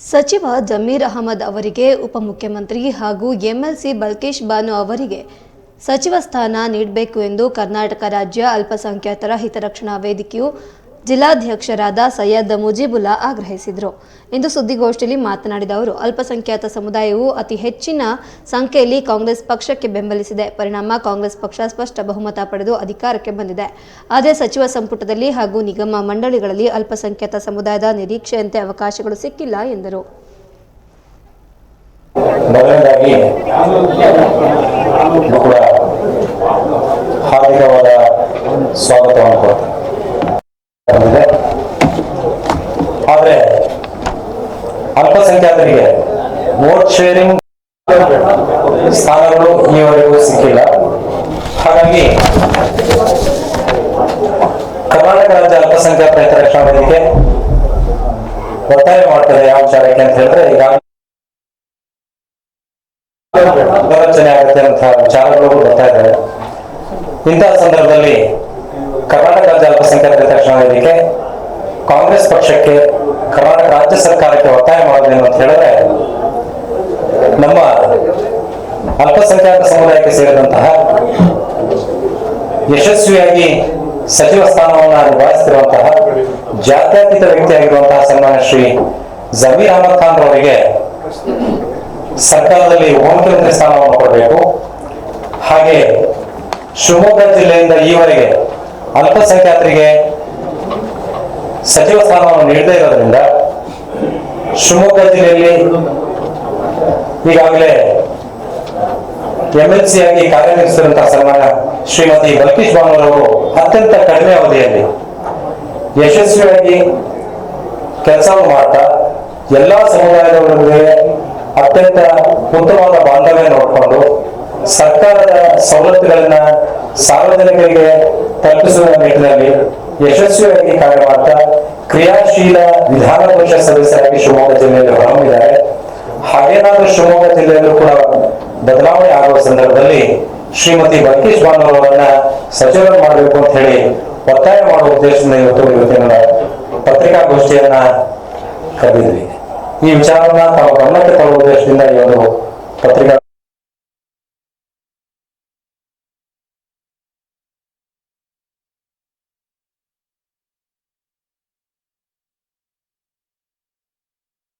ಸಚಿವ ಜಮೀರ್ ಅಹಮದ್ ಅವರಿಗೆ ಉಪಮುಖ್ಯಮಂತ್ರಿ ಹಾಗೂ ಎಂಎಲ್ಸಿ ಬಲ್ಕೇಶ್ ಬಾನು ಅವರಿಗೆ ಸಚಿವ ಸ್ಥಾನ ನೀಡಬೇಕು ಎಂದು ಕರ್ನಾಟಕ ರಾಜ್ಯ ಅಲ್ಪಸಂಖ್ಯಾತರ ಹಿತರಕ್ಷಣಾ ವೇದಿಕೆಯು ಜಿಲ್ಲಾಧ್ಯಕ್ಷರಾದ ಸೈಯದ್ ಮುಜೀಬುಲ್ಲಾ ಆಗ್ರಹಿಸಿದರು. ಇಂದು ಸುದ್ದಿಗೋಷ್ಠಿಯಲ್ಲಿ ಮಾತನಾಡಿದ ಅವರು, ಅಲ್ಪಸಂಖ್ಯಾತ ಸಮುದಾಯವು ಅತಿ ಹೆಚ್ಚಿನ ಸಂಖ್ಯೆಯಲ್ಲಿ ಕಾಂಗ್ರೆಸ್ ಪಕ್ಷಕ್ಕೆ ಬೆಂಬಲಿಸಿದೆ. ಪರಿಣಾಮ ಕಾಂಗ್ರೆಸ್ ಪಕ್ಷ ಸ್ಪಷ್ಟ ಬಹುಮತ ಪಡೆದು ಅಧಿಕಾರಕ್ಕೆ ಬಂದಿದೆ. ಆದರೆ ಸಚಿವ ಸಂಪುಟದಲ್ಲಿ ಹಾಗೂ ನಿಗಮ ಮಂಡಳಿಗಳಲ್ಲಿ ಅಲ್ಪಸಂಖ್ಯಾತ ಸಮುದಾಯದ ನಿರೀಕ್ಷೆಯಂತೆ ಅವಕಾಶಗಳು ಸಿಕ್ಕಿಲ್ಲ ಎಂದರು. ಹಾರ್ದಿಕವಾದ ಸ್ವಾಗತವನ್ನು ಕೊಡ್ತೇನೆ ಬಂದಿದೆ. ಆದ್ರೆ ಅಲ್ಪಸಂಖ್ಯಾತರಿಗೆ ವೋಟ್ ಶೇರಿಂಗ್ ಸ್ಥಾನಗಳು ಈವರೆಗೂ ಸಿಕ್ಕಿಲ್ಲ. ಹಾಗಾಗಿ ಕರ್ನಾಟಕ ರಾಜ್ಯ ಅಲ್ಪಸಂಖ್ಯಾತರ ರಕ್ಷಣಾ ವೇದಿಕೆ ಒತ್ತಾಯ ಮಾಡ್ತದೆ ಯಾವ ವಿಚಾರಕ್ಕೆ ಅಂತ ಹೇಳಿದ್ರೆ ಈಗಾಗಲೇ ಆಗುತ್ತೆ ಅಂತ ವಿಚಾರಗಳು ಬರ್ತಾ ಇದ್ದಾವೆ. ಇಂತಹ ಸಂದರ್ಭದಲ್ಲಿ ಕರ್ನಾಟಕ ರಾಜ್ಯ ಅಲ್ಪಸಂಖ್ಯಾತರ ರಕ್ಷಣಾ ವೇದಿಕೆ ಕಾಂಗ್ರೆಸ್ ಪಕ್ಷಕ್ಕೆ ಕರ್ನಾಟಕ ರಾಜ್ಯ ಸರ್ಕಾರಕ್ಕೆ ಒತ್ತಾಯ ಮಾಡೋದೇನು ಅಂತ ಹೇಳಿದ್ರೆ, ನಮ್ಮ ಅಲ್ಪಸಂಖ್ಯಾತ ಸಮುದಾಯಕ್ಕೆ ಸೇರಿದಂತಹ ಯಶಸ್ವಿಯಾಗಿ ಸಚಿವ ಸ್ಥಾನವನ್ನು ನಿಭಾಯಿಸುತ್ತಿರುವಂತಹ ಜಾತ್ಯತೀತ ವ್ಯಕ್ತಿಯಾಗಿರುವಂತಹ ಸನ್ಮಾನ್ಯ ಶ್ರೀ ಜಮೀರ್ ಅಹಮದ್ ಖಾನ್ ಅವರಿಗೆ ಸರ್ಕಾರದಲ್ಲಿ ಉಪಮುಖ್ಯಮಂತ್ರಿ ಸ್ಥಾನವನ್ನು ಕೊಡಬೇಕು. ಹಾಗೆ ಶಿವಮೊಗ್ಗ ಜಿಲ್ಲೆಯಿಂದ ಈವರೆಗೆ ಅಲ್ಪಸಂಖ್ಯಾತರಿಗೆ ಸಚಿವ ಸ್ಥಾನವನ್ನು ನೀಡದೇ ಇರೋದ್ರಿಂದ ಶಿವಮೊಗ್ಗ ಜಿಲ್ಲೆಯಲ್ಲಿ ಈಗಾಗಲೇ ಎಲ್ ಸಿ ಆಗಿ ಕಾರ್ಯನಿರ್ವಹಿಸಿರುವಂತಹ ಸನ್ಮಾನ ಶ್ರೀಮತಿ ಬಲ್ಕೀಶ್ ಬಾನೂರವರು ಅತ್ಯಂತ ಕಡಿಮೆ ಅವಧಿಯಲ್ಲಿ ಯಶಸ್ವಿಯಾಗಿ ಕೆಲಸವನ್ನು ಮಾಡ್ತಾ ಎಲ್ಲಾ ಸಮುದಾಯದವರೊಂದಿಗೆ ಅತ್ಯಂತ ಉತ್ತಮವಾದ ಬಾಂಧವ್ಯ ನೋಡಿಕೊಂಡು ಸರ್ಕಾರದ ಸವಲತ್ತುಗಳನ್ನ ಸಾರ್ವಜನಿಕರಿಗೆ ತಲುಪಿಸುವ ನಿಟ್ಟಿನಲ್ಲಿ ಯಶಸ್ವಿಯಾಗಿ ಕಾರ್ಯ ಮಾಡ್ತಾ ಕ್ರಿಯಾಶೀಲ ವಿಧಾನ ಪರಿಷತ್ ಸದಸ್ಯರಾಗಿ ಶಿವಮೊಗ್ಗ ಜಿಲ್ಲೆಯಲ್ಲಿ ಹೊರಹೊಮ್ಮಿದ್ದಾರೆ. ಹಾಗೇನಾದ್ರೂ ಶಿವಮೊಗ್ಗ ಜಿಲ್ಲೆಯಲ್ಲೂ ಕೂಡ ಬದಲಾವಣೆ ಆಗುವ ಸಂದರ್ಭದಲ್ಲಿ ಶ್ರೀಮತಿ ಬಲ್ಕೇಶ್ ಬಾನವರನ್ನ ಸಚಿವರು ಮಾಡಬೇಕು ಅಂತ ಹೇಳಿ ಒತ್ತಾಯ ಮಾಡುವ ಉದ್ದೇಶದಿಂದ ಇವತ್ತು ಇವತ್ತಿನ ಪತ್ರಿಕಾಗೋಷ್ಠಿಯನ್ನ ಕರೆದಿದ್ವಿ. ಈ ವಿಚಾರವನ್ನ ತಾವು ಗಮನಕ್ಕೆ ತರುವ ಉದ್ದೇಶದಿಂದ ಈ ಒಂದು ಪತ್ರಿಕಾ